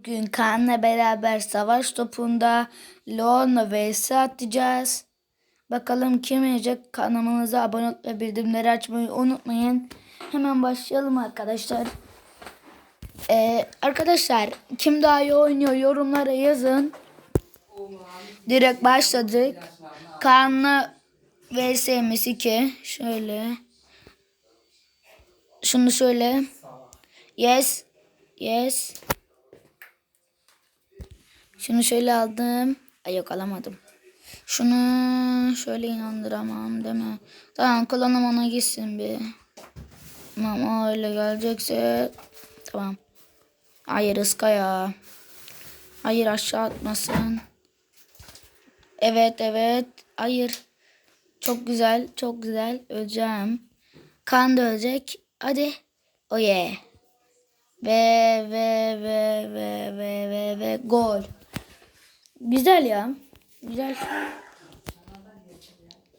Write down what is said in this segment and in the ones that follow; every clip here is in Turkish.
Bugün Kaan'la beraber savaş topunda Leon'la vs atacağız. Bakalım kim yenecek? Kanalımıza abone olup ve bildirimleri açmayı unutmayın. Hemen başlayalım arkadaşlar. Ee, arkadaşlar kim daha iyi oynuyor yorumlara yazın. Direkt başladık. Kaan'la vs'miz 2. Şöyle. Şunu şöyle. Yes. Yes. Şunu şöyle aldım. Ay yok alamadım. Şunu şöyle inandıramam değil mi? Tamam kullanım ona gitsin bir. Tamam öyle gelecekse. Tamam. Hayır ıska ya. Hayır aşağı atmasın. Evet evet. Hayır. Çok güzel. Çok güzel. Öleceğim. Kan da ölecek. Hadi. Oh yeah. Ve ve ve ve ve ve ve gol. Güzel ya. Güzel.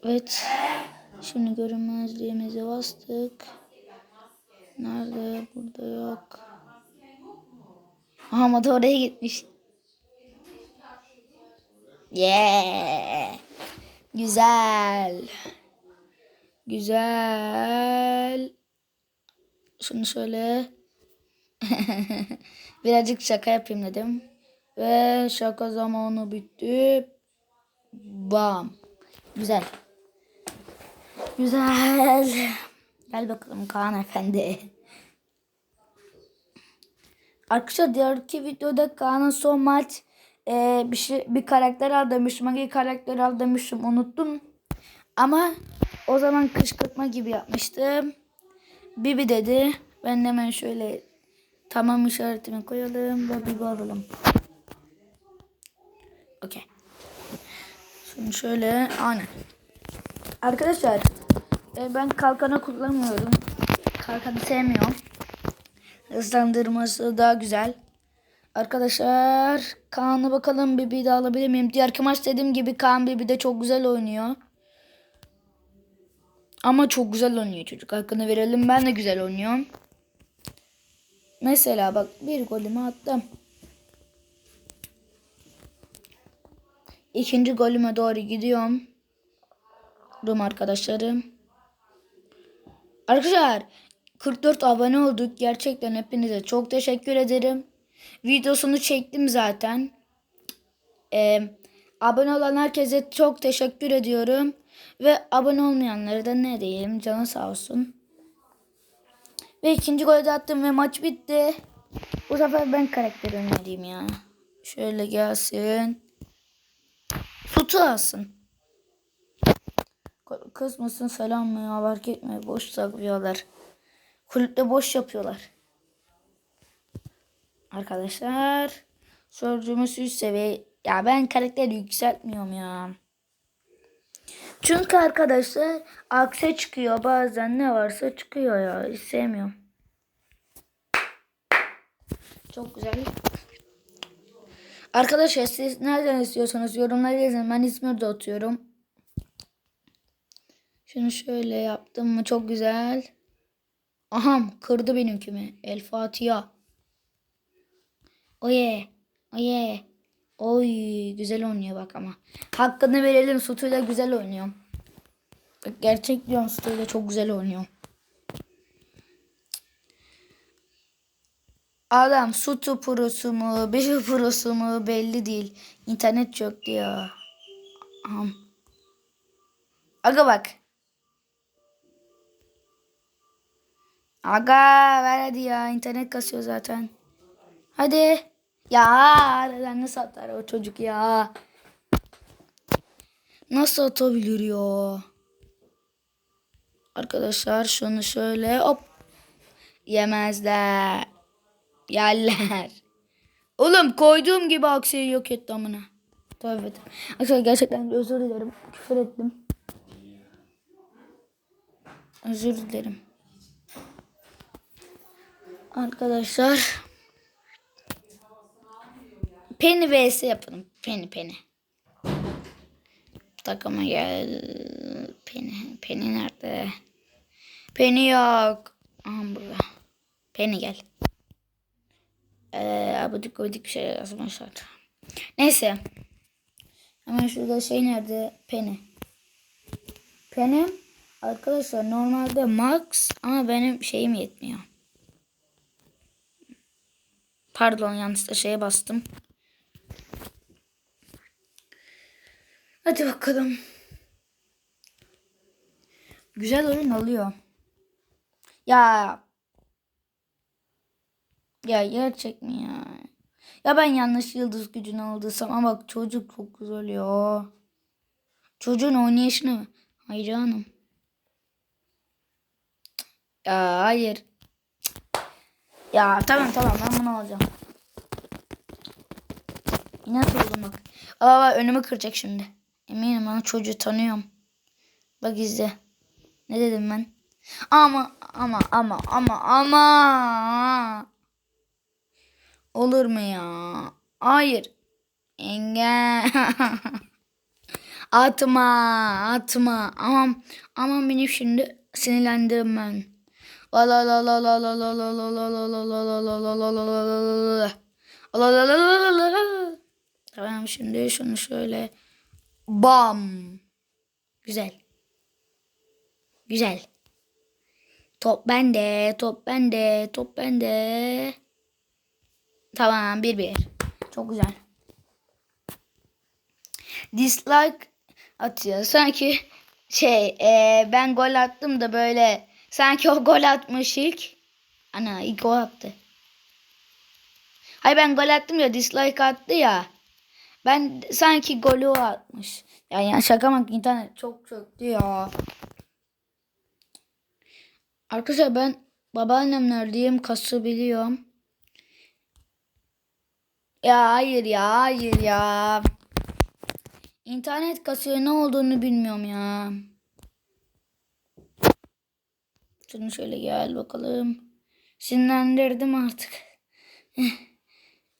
Evet. Şimdi görünmezliğimizi bastık. Nerede? Burada yok. Aha motor oraya gitmiş. Yeah. Güzel. Güzel. Şunu şöyle. Birazcık şaka yapayım dedim. Ve şaka zamanı bitti. Bam. Güzel. Güzel. Gel bakalım Kaan Efendi. Arkadaşlar diğerki videoda Kaan'ın son maç e, bir şey bir karakter al demiştim. Hangi karakter al demiştim unuttum. Ama o zaman kışkırtma gibi yapmıştım. Bibi dedi. Ben hemen şöyle tamam işaretimi koyalım ve Bibi alalım. Okey. Şimdi şöyle aynen. Arkadaşlar e, ben kalkanı kullanmıyorum. Kalkanı sevmiyorum. Hızlandırması daha güzel. Arkadaşlar Kaan'a bakalım Bibi'yi de alabilir miyim? Diğerki maç dediğim gibi Kaan Bibi de çok güzel oynuyor. Ama çok güzel oynuyor çocuk. Hakkını verelim. Ben de güzel oynuyorum. Mesela bak bir golümü attım. İkinci golüme doğru gidiyorum. Rum arkadaşlarım. Arkadaşlar 44 abone olduk. Gerçekten hepinize çok teşekkür ederim. Videosunu çektim zaten. Ee, abone olan herkese çok teşekkür ediyorum. Ve abone olmayanlara da ne diyeyim canı sağ olsun. Ve ikinci golü de attım ve maç bitti. Bu sefer ben karakter önereyim ya. Şöyle gelsin. Sutu alsın. Kızmasın selam mı fark etme boş saklıyorlar. Kulüpte boş yapıyorlar. Arkadaşlar sözcüğümüz üst seviye. Ya ben karakteri yükseltmiyorum ya. Çünkü arkadaşlar akse çıkıyor bazen ne varsa çıkıyor ya. Sevmiyorum. Çok güzel. Arkadaşlar siz nereden istiyorsanız yorumlara yazın. Ben İzmir'de oturuyorum. Şunu şöyle yaptım mı çok güzel. Aham kırdı benimkimi. El Fatiha. Oye. Oye. Oy güzel oynuyor bak ama. Hakkını verelim Sutu'yla güzel oynuyor. Bak, gerçek diyorum Sutu'yla çok güzel oynuyor. Adam Sutu prosu mu, Beşi prosu mu belli değil. İnternet çöktü ya. Aham. Aga bak. Aga ver hadi ya. internet kasıyor zaten. Hadi. Ya nasıl atar o çocuk ya. Nasıl atabilir ya. Arkadaşlar şunu şöyle hop. Yemezler. Yerler. Oğlum koyduğum gibi aksiyi yok etti amına. Tövbe tövbe. Arkadaşlar gerçekten özür dilerim. Küfür ettim. Özür dilerim. Arkadaşlar. Penny vs yapalım. Penny Penny. Takıma gel. Penny. Penny nerede? Penny yok. Aha burada. Penny gel. Ee, abidik gubidik bir şey yazmışlar. Neyse. Hemen şurada şey nerede? Penny. Penny arkadaşlar normalde max ama benim şeyim yetmiyor. Pardon yanlışlıkla şeye bastım. Hadi bakalım. Güzel oyun oluyor. Ya. Ya gerçek mi ya? Ya ben yanlış yıldız gücünü aldıysam ama bak çocuk çok güzel ya. Çocuğun oynayışını hayranım. Ya hayır. Ya tamam tamam ben bunu alacağım. Nasıl oldum bak. Aa bak önümü kıracak şimdi. Eminim ben çocuğu tanıyorum. Bak izle. Ne dedim ben? Ama ama ama ama ama. Olur mu ya? Hayır. Engel. atma atma. Aman aman beni şimdi sinirlendirim ben. La la la la la la la la la la la la la la la la. La la la la la la la. Tamam şimdi şunu şöyle bam. Güzel. Güzel. Top bende, top bende, top bende. Tamam bir bir. Çok güzel. Dislike atıyor. Sanki şey e, ben gol attım da böyle sanki o gol atmış ilk. Ana ilk o attı. Hayır ben gol attım ya dislike attı ya. Ben sanki golü o atmış. Ya, ya şaka bak internet çok çöktü ya. Arkadaşlar ben babaannemlerdeyim kası biliyorum. Ya hayır ya hayır ya. İnternet kasıyor ne olduğunu bilmiyorum ya. Şunu şöyle gel bakalım. Sinirlendirdim artık.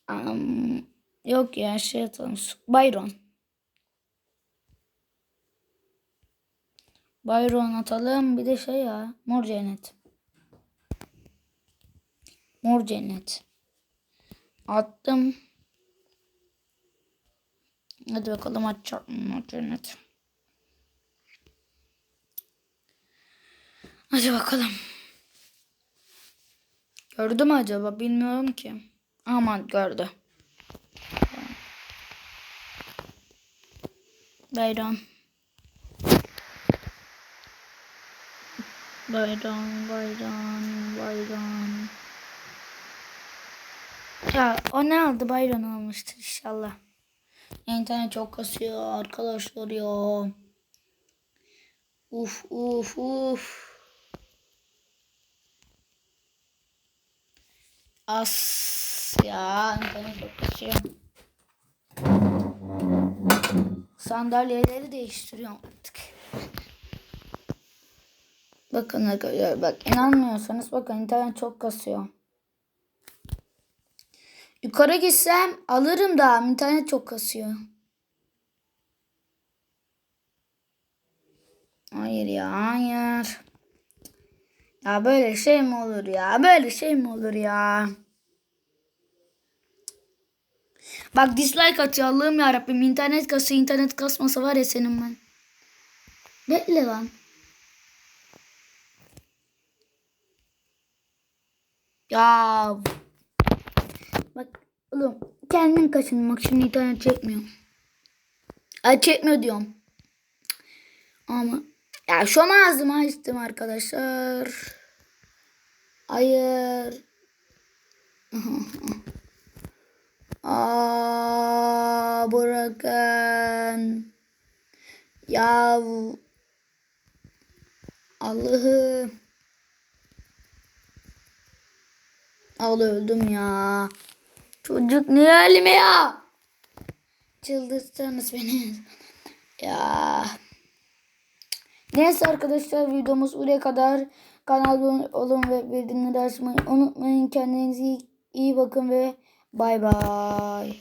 um, yok ya şey atalım. Byron. Byron atalım. Bir de şey ya. Mor cennet. Mor cennet. Attım. Hadi bakalım açacak mı mor cennet. Hadi bakalım. Gördü mü acaba? Bilmiyorum ki. Aman gördü. Bayram. Bayram, bayram, bayram. Ya o ne aldı? Bayram almıştır inşallah. İnternet çok kasıyor arkadaşlar ya. Uf uf uf. As ya internet çok kasıyor. Sandalyeleri değiştiriyorum artık. Bakın arkadaşlar bak inanmıyorsanız bakın internet çok kasıyor. Yukarı gitsem alırım da internet çok kasıyor. Hayır ya hayır. Ya böyle şey mi olur ya? Böyle şey mi olur ya? Bak dislike atıyor Allah'ım ya Rabbim internet kasıyor internet kasmasa var ya senin ben. Bekle lan. Ya bak oğlum kendin kaçın bak şimdi internet çekmiyor. Ay çekmiyor diyorum. Ama ya şu an ağzımı açtım arkadaşlar. Hayır. Aa bırakın. Ya Allah'ım. Al öldüm ya. Çocuk niye halime ya? Çıldırtsanız beni. ya. Neyse arkadaşlar videomuz buraya kadar. Kanalıma olun ve bildirimleri açmayı unutmayın. Kendinize iyi, iyi bakın ve bay bay.